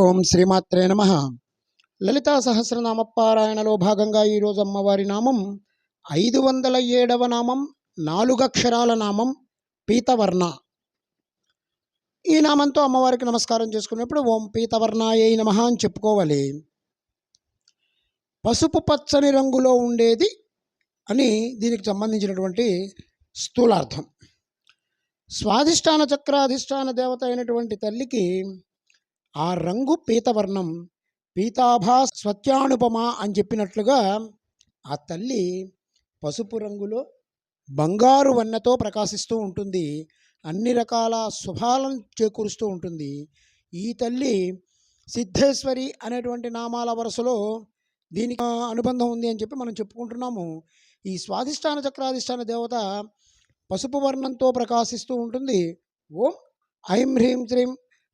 ఓం శ్రీమాత్రే నమ. లలితా సహస్రనామ పారాయణలో భాగంగా ఈరోజు అమ్మవారి నామం ఐదు వందల ఏడవ నామం నాలుగక్షరాల నామం పీతవర్ణ. ఈ నామంతో అమ్మవారికి నమస్కారం చేసుకున్నప్పుడు ఓం పీతవర్ణాయ నమ అని చెప్పుకోవాలి. పసుపు పచ్చని రంగులో ఉండేది అని దీనికి సంబంధించినటువంటి స్థూలార్థం. స్వాధిష్టాన చక్రాధిష్టాన దేవత అయినటువంటి తల్లికి ఆ రంగు పీతవర్ణం పీతాభా స్వత్యానుపమ అని చెప్పినట్లుగా ఆ తల్లి పసుపు రంగులో బంగారు వన్నెతో ప్రకాశిస్తూ ఉంటుంది. అన్ని రకాల శుభాలను చేకూరుస్తూ ఉంటుంది. ఈ తల్లి సిద్ధేశ్వరి అనేటువంటి నామాల వరుసలో దీనికి అనుబంధం ఉంది అని చెప్పి మనం చెప్పుకుంటున్నాము. ఈ స్వాధిష్టాన చక్రాధిష్టాన దేవత పసుపు వర్ణంతో ప్రకాశిస్తూ ఉంటుంది. ఓం ఐం హ్రీం శ్రీం